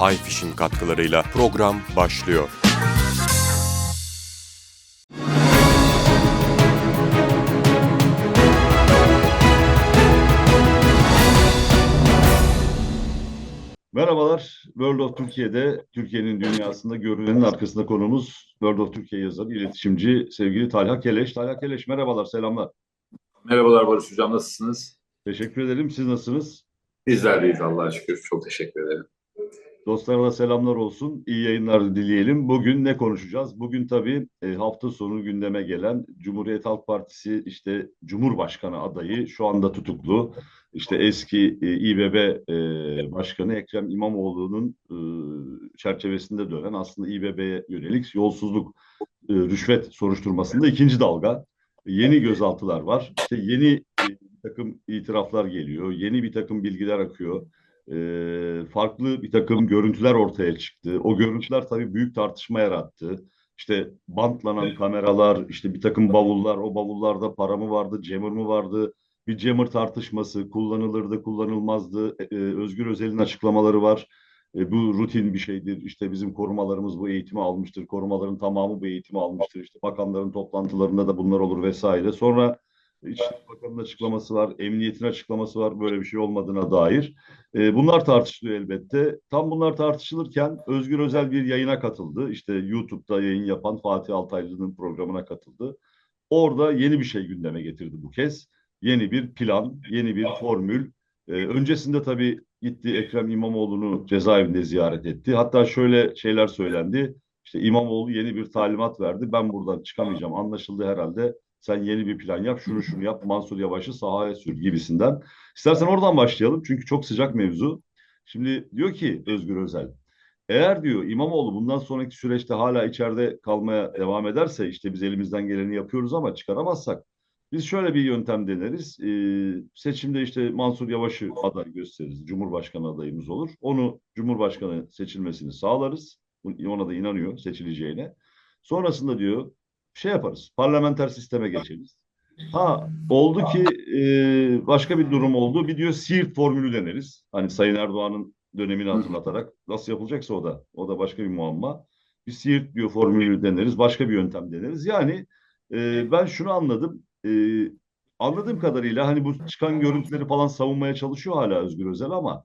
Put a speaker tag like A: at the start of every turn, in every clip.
A: iFish'in katkılarıyla program başlıyor.
B: Merhabalar. World of Türkiye'de Türkiye'nin dünyasında görünenin arkasında konumuz World of Türkiye yazarı, iletişimci sevgili Talha Keleş. Talha Keleş merhabalar, selamlar.
C: Merhabalar Barış Hocam, nasılsınız?
B: Teşekkür ederim. Siz nasılsınız?
C: Bizler deyiz Allah'a şükür. Çok teşekkür ederim.
B: Dostlara selamlar olsun. İyi yayınlar dileyelim. Bugün ne konuşacağız? Bugün tabii e, hafta sonu gündeme gelen Cumhuriyet Halk Partisi işte Cumhurbaşkanı adayı şu anda tutuklu. İşte eski e, İBB e, Başkanı Ekrem İmamoğlu'nun çerçevesinde dönen aslında İBB'ye yönelik yolsuzluk, rüşvet soruşturmasında ikinci dalga. Yeni gözaltılar var. İşte yeni bir takım itiraflar geliyor. Yeni bir takım bilgiler akıyor e, farklı bir takım görüntüler ortaya çıktı. O görüntüler tabii büyük tartışma yarattı. İşte bantlanan kameralar, işte bir takım bavullar, o bavullarda para mı vardı, jammer mı vardı? Bir jammer tartışması, kullanılırdı, kullanılmazdı. E, Özgür Özel'in açıklamaları var. E, bu rutin bir şeydir. İşte bizim korumalarımız bu eğitimi almıştır. Korumaların tamamı bu eğitimi almıştır. İşte bakanların toplantılarında da bunlar olur vesaire. Sonra İçişleri Bakanı'nın açıklaması var, emniyetin açıklaması var böyle bir şey olmadığına dair. E, bunlar tartışılıyor elbette. Tam bunlar tartışılırken Özgür Özel bir yayına katıldı. İşte YouTube'da yayın yapan Fatih Altaylı'nın programına katıldı. Orada yeni bir şey gündeme getirdi bu kez. Yeni bir plan, yeni bir formül. E, öncesinde tabii gitti Ekrem İmamoğlu'nu cezaevinde ziyaret etti. Hatta şöyle şeyler söylendi. İşte İmamoğlu yeni bir talimat verdi. Ben buradan çıkamayacağım. Anlaşıldı herhalde sen yeni bir plan yap, şunu şunu yap, Mansur Yavaş'ı sahaya sür gibisinden. İstersen oradan başlayalım çünkü çok sıcak mevzu. Şimdi diyor ki Özgür Özel, eğer diyor İmamoğlu bundan sonraki süreçte hala içeride kalmaya devam ederse işte biz elimizden geleni yapıyoruz ama çıkaramazsak biz şöyle bir yöntem deneriz. Ee, seçimde işte Mansur Yavaş'ı aday gösteririz. Cumhurbaşkanı adayımız olur. Onu Cumhurbaşkanı seçilmesini sağlarız. Ona da inanıyor seçileceğine. Sonrasında diyor şey yaparız. Parlamenter sisteme geçeriz. Ha oldu ki e, başka bir durum oldu. Bir diyor Siirt formülü deneriz. Hani Sayın Erdoğan'ın dönemini hatırlatarak nasıl yapılacaksa o da o da başka bir muamma. Bir Siirt diyor formülü deneriz. Başka bir yöntem deneriz. Yani e, ben şunu anladım. E, anladığım kadarıyla hani bu çıkan görüntüleri falan savunmaya çalışıyor hala Özgür Özel ama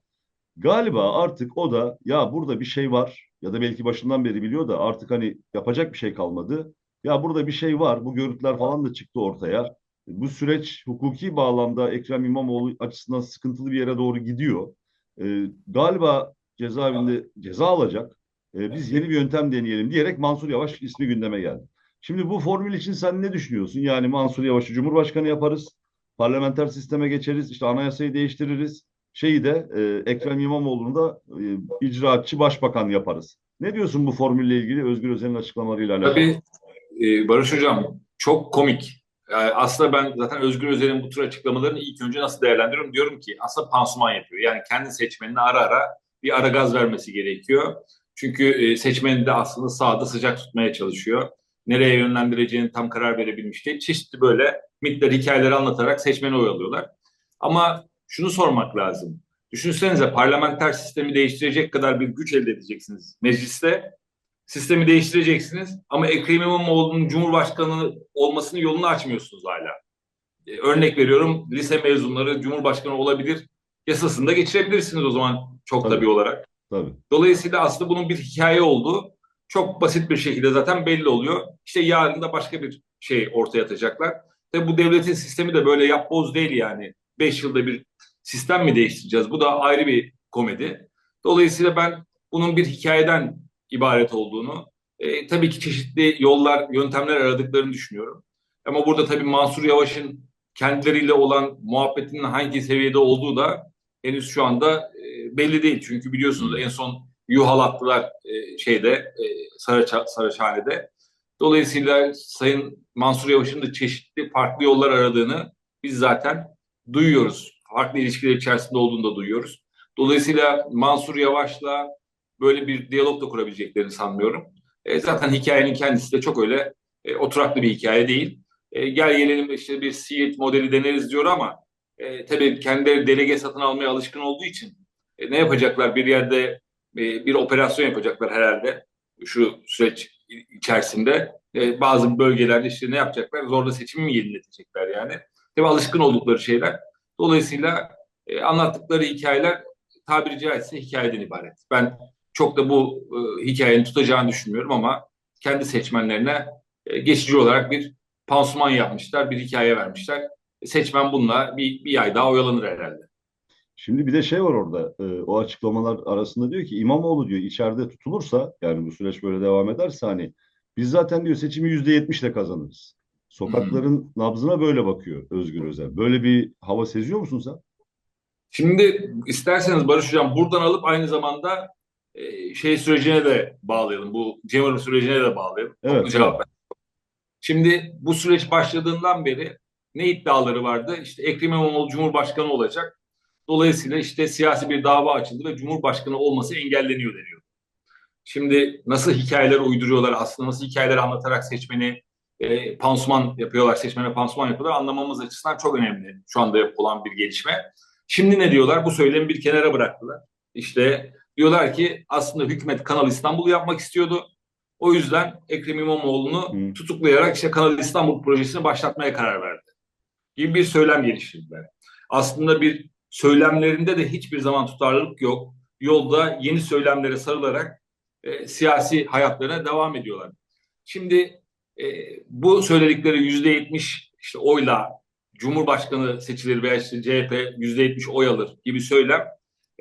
B: galiba artık o da ya burada bir şey var ya da belki başından beri biliyor da artık hani yapacak bir şey kalmadı ya burada bir şey var. Bu görüntüler falan da çıktı ortaya. Bu süreç hukuki bağlamda Ekrem İmamoğlu açısından sıkıntılı bir yere doğru gidiyor. Ee, galiba cezaevinde ceza alacak. Ee, biz yeni bir yöntem deneyelim diyerek Mansur Yavaş ismi gündeme geldi. Şimdi bu formül için sen ne düşünüyorsun? Yani Mansur Yavaş'ı Cumhurbaşkanı yaparız. Parlamenter sisteme geçeriz. işte anayasayı değiştiririz. Şeyi de e, Ekrem İmamoğlu'nu da e, icraatçı başbakan yaparız. Ne diyorsun bu formülle ilgili Özgür Özel'in açıklamalarıyla alakalı?
C: Tabii e, Barış Hocam çok komik. Yani e, aslında ben zaten Özgür Özel'in bu tür açıklamalarını ilk önce nasıl değerlendiriyorum? Diyorum ki aslında pansuman yapıyor. Yani kendi seçmenine ara ara bir ara gaz vermesi gerekiyor. Çünkü e, seçmeni de aslında sağda sıcak tutmaya çalışıyor. Nereye yönlendireceğini tam karar verebilmiş değil. Çeşitli böyle mitler, hikayeleri anlatarak seçmeni oyalıyorlar. Ama şunu sormak lazım. Düşünsenize parlamenter sistemi değiştirecek kadar bir güç elde edeceksiniz mecliste sistemi değiştireceksiniz ama Ekrem İmamoğlu'nun Cumhurbaşkanı olmasını yolunu açmıyorsunuz hala. Ee, örnek veriyorum lise mezunları Cumhurbaşkanı olabilir yasasını da geçirebilirsiniz o zaman çok tabii, tabii olarak. Tabii. Dolayısıyla aslında bunun bir hikaye olduğu çok basit bir şekilde zaten belli oluyor. İşte yarın da başka bir şey ortaya atacaklar. Tabii bu devletin sistemi de böyle yapboz değil yani. Beş yılda bir sistem mi değiştireceğiz? Bu da ayrı bir komedi. Dolayısıyla ben bunun bir hikayeden ibaret olduğunu, e, tabii ki çeşitli yollar, yöntemler aradıklarını düşünüyorum. Ama burada tabii Mansur Yavaş'ın kendileriyle olan muhabbetinin hangi seviyede olduğu da henüz şu anda e, belli değil. Çünkü biliyorsunuz en son yuhal attılar e, şeyde e, Saraç Saraçhane'de. Dolayısıyla Sayın Mansur Yavaş'ın da çeşitli farklı yollar aradığını biz zaten duyuyoruz. Farklı ilişkiler içerisinde olduğunu da duyuyoruz. Dolayısıyla Mansur Yavaş'la böyle bir diyalog da kurabileceklerini sanmıyorum. E, zaten hikayenin kendisi de çok öyle e, oturaklı bir hikaye değil. E, gel gelelim işte bir Siirt modeli deneriz diyor ama e, tabii kendileri delege satın almaya alışkın olduğu için e, ne yapacaklar? Bir yerde e, bir operasyon yapacaklar herhalde şu süreç içerisinde. E, bazı bölgelerde işte ne yapacaklar? Zorla seçimi mi yeniletecekler yani? Tabii alışkın oldukları şeyler. Dolayısıyla e, anlattıkları hikayeler tabiri caizse hikayeden ibaret. Ben çok da bu e, hikayenin tutacağını düşünmüyorum ama kendi seçmenlerine e, geçici olarak bir pansuman yapmışlar, bir hikaye vermişler. Seçmen bununla bir, bir ay daha oyalanır herhalde.
B: Şimdi bir de şey var orada. e, o açıklamalar arasında diyor ki İmamoğlu diyor içeride tutulursa yani bu süreç böyle devam ederse hani biz zaten diyor seçimi yüzde yetmişle kazanırız. Sokakların nabzına böyle bakıyor Özgür Özel. Böyle bir hava seziyor musun sen?
C: Şimdi isterseniz Barış Hocam buradan alıp aynı zamanda e, şey sürecine de bağlayalım. Bu Cemil sürecine de bağlayalım.
B: Evet,
C: cevap ver. Şimdi bu süreç başladığından beri ne iddiaları vardı? İşte Ekrem İmamoğlu Cumhurbaşkanı olacak. Dolayısıyla işte siyasi bir dava açıldı ve Cumhurbaşkanı olması engelleniyor deniyor. Şimdi nasıl hikayeler uyduruyorlar aslında nasıl hikayeler anlatarak seçmeni e, pansuman yapıyorlar, seçmene pansuman yapıyorlar anlamamız açısından çok önemli şu anda olan bir gelişme. Şimdi ne diyorlar? Bu söylemi bir kenara bıraktılar. İşte diyorlar ki aslında hükümet Kanal İstanbul'u yapmak istiyordu. O yüzden Ekrem İmamoğlu'nu
B: Hı.
C: tutuklayarak işte Kanal İstanbul projesini başlatmaya karar verdi. Gibi bir söylem geliştirdiler. Aslında bir söylemlerinde de hiçbir zaman tutarlılık yok. Yolda yeni söylemlere sarılarak e, siyasi hayatlarına devam ediyorlar. Şimdi e, bu söyledikleri yüzde yetmiş işte oyla Cumhurbaşkanı seçilir veya işte CHP yüzde yetmiş oy alır gibi söylem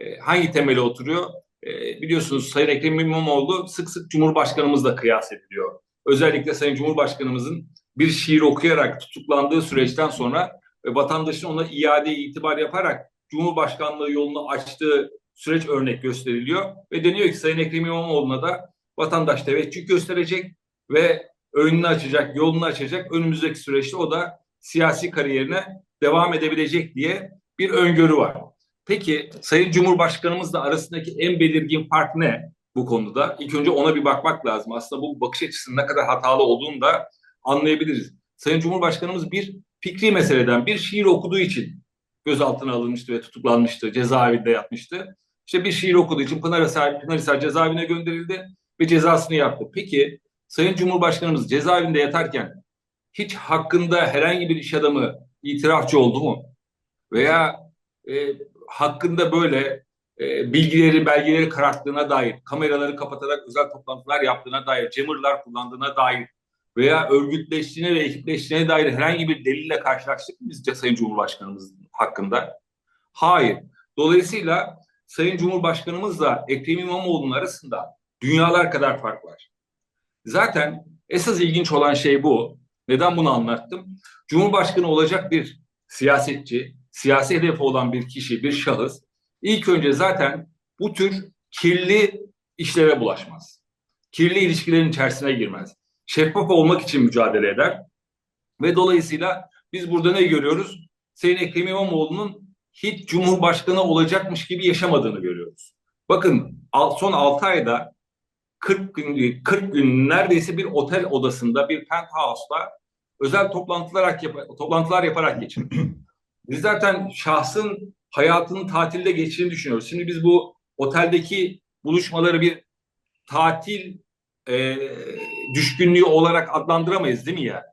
C: e, hangi temele oturuyor? E, biliyorsunuz Sayın Ekrem İmamoğlu sık sık Cumhurbaşkanımızla kıyas ediliyor. Özellikle Sayın Cumhurbaşkanımızın bir şiir okuyarak tutuklandığı süreçten sonra vatandaşın ona iade itibar yaparak Cumhurbaşkanlığı yolunu açtığı süreç örnek gösteriliyor ve deniyor ki Sayın Ekrem İmamoğlu'na da vatandaş teveccüh gösterecek ve önünü açacak, yolunu açacak. Önümüzdeki süreçte o da siyasi kariyerine devam edebilecek diye bir öngörü var. Peki Sayın Cumhurbaşkanımızla arasındaki en belirgin fark ne bu konuda? İlk önce ona bir bakmak lazım. Aslında bu bakış açısının ne kadar hatalı olduğunu da anlayabiliriz. Sayın Cumhurbaşkanımız bir fikri meseleden bir şiir okuduğu için gözaltına alınmıştı ve tutuklanmıştı. Cezaevinde yatmıştı. İşte bir şiir okuduğu için Pınarhisar, Pınarhisar cezaevine gönderildi ve cezasını yaptı. Peki Sayın Cumhurbaşkanımız cezaevinde yatarken hiç hakkında herhangi bir iş adamı itirafçı oldu mu? Veya e, hakkında böyle e, bilgileri, belgeleri kararttığına dair, kameraları kapatarak özel toplantılar yaptığına dair, jammerlar kullandığına dair veya örgütleştiğine ve ekipleştiğine dair herhangi bir delille karşılaştık mı biz Sayın Cumhurbaşkanımız hakkında? Hayır. Dolayısıyla Sayın Cumhurbaşkanımızla Ekrem İmamoğlu'nun arasında dünyalar kadar fark var. Zaten esas ilginç olan şey bu. Neden bunu anlattım? Cumhurbaşkanı olacak bir siyasetçi, siyasi hedefi olan bir kişi, bir şahıs ilk önce zaten bu tür kirli işlere bulaşmaz. Kirli ilişkilerin içerisine girmez. Şeffaf olmak için mücadele eder. Ve dolayısıyla biz burada ne görüyoruz? Sayın Ekrem İmamoğlu'nun hiç Cumhurbaşkanı olacakmış gibi yaşamadığını görüyoruz. Bakın son 6 ayda 40 gün 40 gün neredeyse bir otel odasında bir penthouse'da özel toplantılar yap toplantılar yaparak geçirmiş. Biz zaten şahsın hayatının tatilde geçtiğini düşünüyoruz. Şimdi biz bu oteldeki buluşmaları bir tatil e, düşkünlüğü olarak adlandıramayız değil mi ya?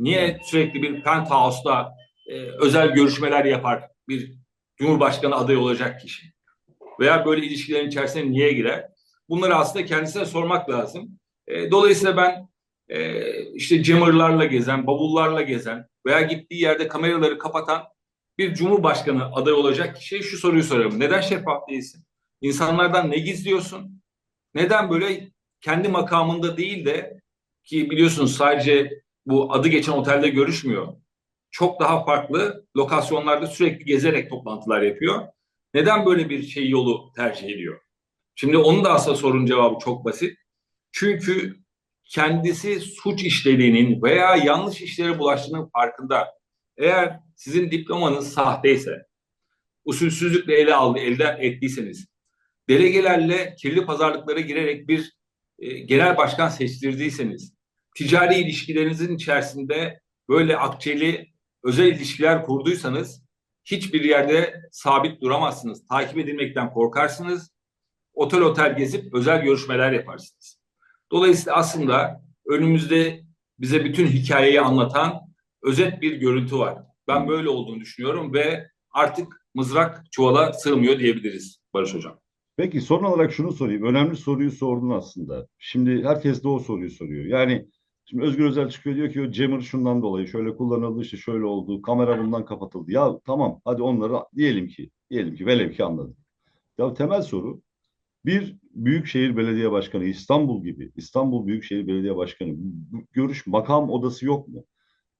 C: Niye sürekli bir penthouse'da e, özel görüşmeler yapar bir cumhurbaşkanı adayı olacak kişi? Veya böyle ilişkilerin içerisine niye girer? Bunları aslında kendisine sormak lazım. E, dolayısıyla ben e, işte jammerlarla gezen, bavullarla gezen veya gittiği yerde kameraları kapatan bir cumhurbaşkanı adayı olacak kişiye şu soruyu sorarım. Neden şeffaf değilsin? İnsanlardan ne gizliyorsun? Neden böyle kendi makamında değil de ki biliyorsunuz sadece bu adı geçen otelde görüşmüyor. Çok daha farklı lokasyonlarda sürekli gezerek toplantılar yapıyor. Neden böyle bir şey yolu tercih ediyor? Şimdi onun da aslında sorunun cevabı çok basit. Çünkü kendisi suç işlediğinin veya yanlış işlere bulaştığının farkında. Eğer sizin diplomanız sahteyse, usulsüzlükle ele aldı, elde ettiyseniz, delegelerle kirli pazarlıklara girerek bir e, genel başkan seçtirdiyseniz, ticari ilişkilerinizin içerisinde böyle akçeli özel ilişkiler kurduysanız hiçbir yerde sabit duramazsınız. Takip edilmekten korkarsınız otel otel gezip özel görüşmeler yaparsınız. Dolayısıyla aslında önümüzde bize bütün hikayeyi anlatan özet bir görüntü var. Ben böyle olduğunu düşünüyorum ve artık mızrak çuvala sığmıyor diyebiliriz Barış Hocam.
B: Peki son olarak şunu sorayım. Önemli soruyu sordun aslında. Şimdi herkes de o soruyu soruyor. Yani şimdi Özgür Özel çıkıyor diyor ki o jammer şundan dolayı şöyle kullanıldı işte şöyle oldu. Kamera bundan kapatıldı. Ya tamam hadi onları diyelim ki diyelim ki velev ki anladım. Ya temel soru bir Büyükşehir Belediye Başkanı İstanbul gibi İstanbul Büyükşehir Belediye Başkanı bu görüş makam odası yok mu?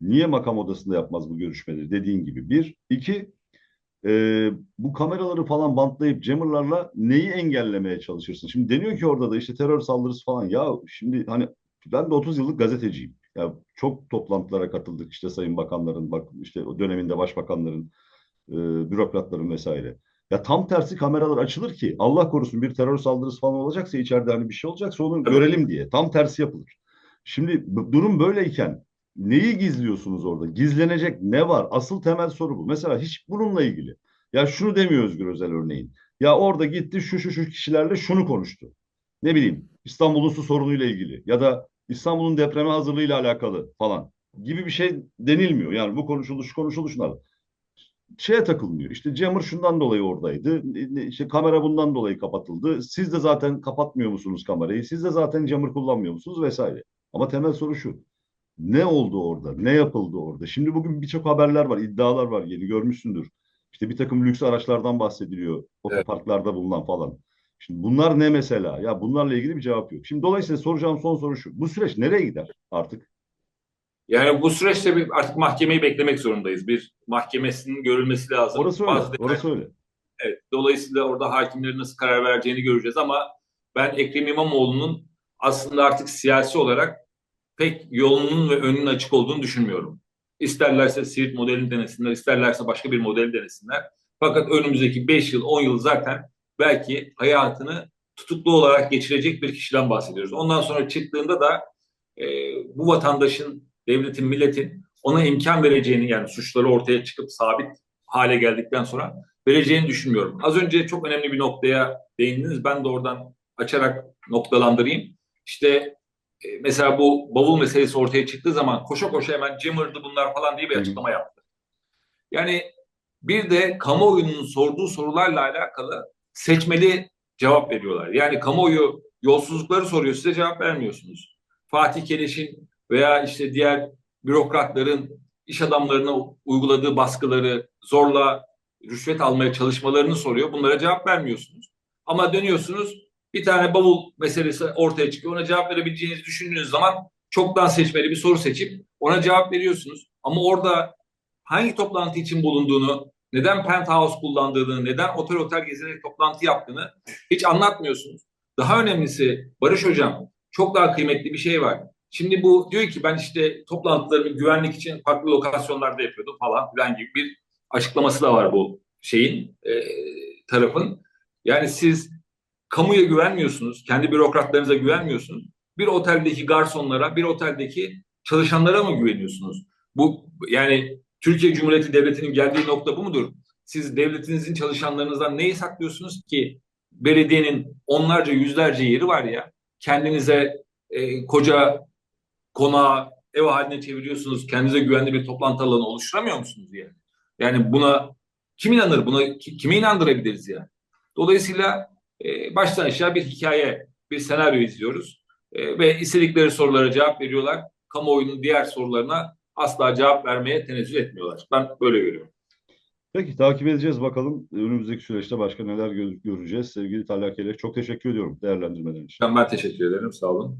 B: Niye makam odasında yapmaz bu görüşmeleri dediğin gibi? Bir. iki e, bu kameraları falan bantlayıp jammerlarla neyi engellemeye çalışırsın? Şimdi deniyor ki orada da işte terör saldırısı falan. Ya şimdi hani ben de 30 yıllık gazeteciyim. Ya çok toplantılara katıldık işte sayın bakanların bak işte o döneminde başbakanların, e, bürokratların vesaire. Ya tam tersi kameralar açılır ki Allah korusun bir terör saldırısı falan olacaksa içeride hani bir şey olacaksa onu görelim diye. Tam tersi yapılır. Şimdi durum böyleyken neyi gizliyorsunuz orada? Gizlenecek ne var? Asıl temel soru bu. Mesela hiç bununla ilgili. Ya şunu demiyor Özgür Özel örneğin. Ya orada gitti şu şu şu kişilerle şunu konuştu. Ne bileyim İstanbul'un su sorunuyla ilgili ya da İstanbul'un depreme hazırlığıyla alakalı falan gibi bir şey denilmiyor. Yani bu konuşuldu şu konuşuldu şunlar. Şeye takılmıyor. İşte Cemur şundan dolayı oradaydı. İşte kamera bundan dolayı kapatıldı. Siz de zaten kapatmıyor musunuz kamerayı? Siz de zaten Cemur kullanmıyor musunuz vesaire. Ama temel soru şu. Ne oldu orada? Ne yapıldı orada? Şimdi bugün birçok haberler var, iddialar var. Yeni görmüşsündür. İşte bir takım lüks araçlardan bahsediliyor. Otoparklarda bulunan falan. Şimdi bunlar ne mesela? Ya bunlarla ilgili bir cevap yok. Şimdi dolayısıyla soracağım son soru şu. Bu süreç nereye gider artık?
C: Yani bu süreçte bir artık mahkemeyi beklemek zorundayız. Bir mahkemesinin görülmesi lazım.
B: Orası öyle.
C: Bazı
B: Orası öyle.
C: Evet, dolayısıyla orada hakimlerin nasıl karar vereceğini göreceğiz ama ben Ekrem İmamoğlu'nun aslında artık siyasi olarak pek yolunun ve önünün açık olduğunu düşünmüyorum. İsterlerse Siirt modelini denesinler, isterlerse başka bir modeli denesinler. Fakat önümüzdeki 5 yıl, 10 yıl zaten belki hayatını tutuklu olarak geçirecek bir kişiden bahsediyoruz. Ondan sonra çıktığında da e, bu vatandaşın, devletin, milletin ona imkan vereceğini yani suçları ortaya çıkıp sabit hale geldikten sonra vereceğini düşünmüyorum. Az önce çok önemli bir noktaya değindiniz. Ben de oradan açarak noktalandırayım. İşte mesela bu bavul meselesi ortaya çıktığı zaman koşa koşa hemen Cimmer'dı bunlar falan diye bir açıklama yaptı. Yani bir de kamuoyunun sorduğu sorularla alakalı seçmeli cevap veriyorlar. Yani kamuoyu yolsuzlukları soruyor size cevap vermiyorsunuz. Fatih Keleş'in veya işte diğer bürokratların iş adamlarına uyguladığı baskıları zorla rüşvet almaya çalışmalarını soruyor. Bunlara cevap vermiyorsunuz. Ama dönüyorsunuz bir tane bavul meselesi ortaya çıkıyor. Ona cevap verebileceğinizi düşündüğünüz zaman çoktan seçmeli bir soru seçip ona cevap veriyorsunuz. Ama orada hangi toplantı için bulunduğunu, neden penthouse kullandığını, neden otel otel gezerek toplantı yaptığını hiç anlatmıyorsunuz. Daha önemlisi Barış Hocam çok daha kıymetli bir şey var. Şimdi bu diyor ki ben işte toplantılarımı güvenlik için farklı lokasyonlarda yapıyordum falan filan gibi bir açıklaması da var bu şeyin e, tarafın. Yani siz kamuya güvenmiyorsunuz, kendi bürokratlarınıza güvenmiyorsunuz. Bir oteldeki garsonlara, bir oteldeki çalışanlara mı güveniyorsunuz? Bu yani Türkiye Cumhuriyeti Devleti'nin geldiği nokta bu mudur? Siz devletinizin çalışanlarınızdan neyi saklıyorsunuz ki? Belediyenin onlarca, yüzlerce yeri var ya. Kendinize e, koca konağı ev haline çeviriyorsunuz. Kendinize güvenli bir toplantı alanı oluşturamıyor musunuz yani? Yani buna kim inanır? Buna ki- kime inandırabiliriz yani? Dolayısıyla e, baştan aşağı bir hikaye, bir senaryo izliyoruz. E, ve istedikleri sorulara cevap veriyorlar. Kamuoyunun diğer sorularına asla cevap vermeye tenezzül etmiyorlar. Ben böyle görüyorum.
B: Peki takip edeceğiz bakalım. Önümüzdeki süreçte başka neler gö- göreceğiz. Sevgili Talha Kelek çok teşekkür ediyorum değerlendirmelerin için.
C: Ben, ben teşekkür ederim. Sağ olun.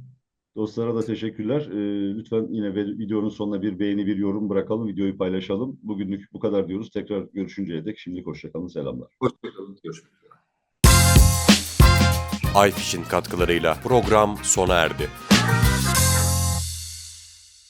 B: Dostlara da teşekkürler. Ee, lütfen yine videonun sonuna bir beğeni, bir yorum bırakalım. Videoyu paylaşalım. Bugünlük bu kadar diyoruz. Tekrar görüşünceye dek şimdilik hoşçakalın. Selamlar.
C: Hoşçakalın. Görüşmek üzere.
A: iFish'in katkılarıyla program sona erdi.